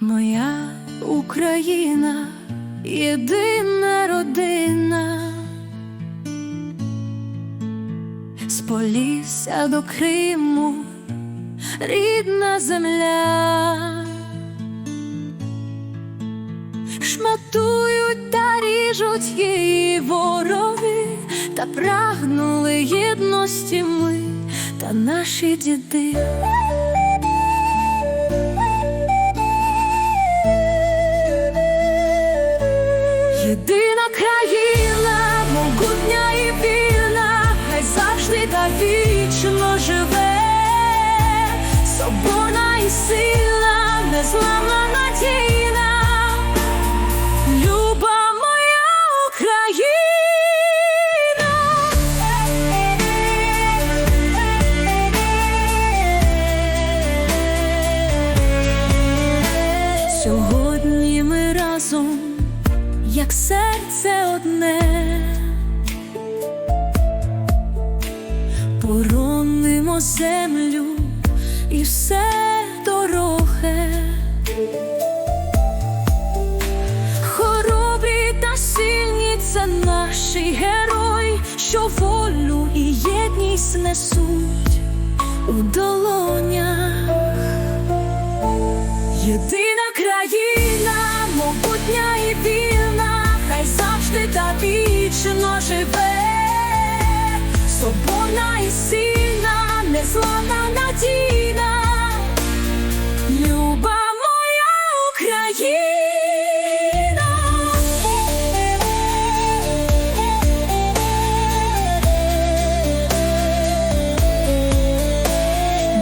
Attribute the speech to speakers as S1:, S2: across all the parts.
S1: Моя Україна, єдина родина, з Полісся до Криму, рідна земля, шматують та ріжуть її вороги, та прагнули єдності ми та наші діди. Єдина країна, як серце одне, поронимо землю і все дороге, хоробрі та сильні це наші герої, що волю і єдність несуть у долонях. Єдина країна, могутня і вільна, завжди та вічно живе, соборна і сильна, незламна надійна, люба моя Україна.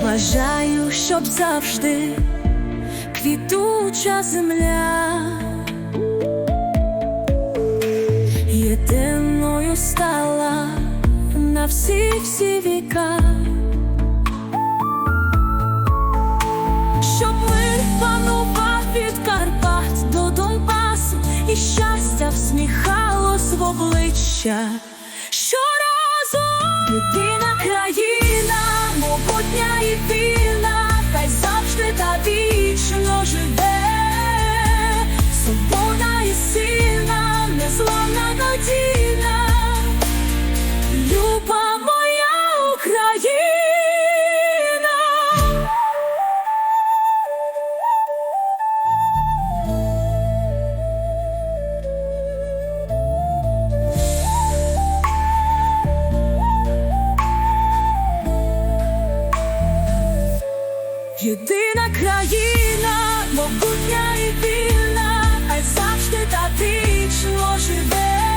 S1: Бажаю, щоб завжди квітуча земля стала на всі всі віка, щоб мир панував від Карпат до Донбасу, і щастя всміхалось в обличчя, щоразу єдина країна, могутня і вільна, хай завжди та вічно живе. Країна могутня і вільна, а й завжди та вічно живе.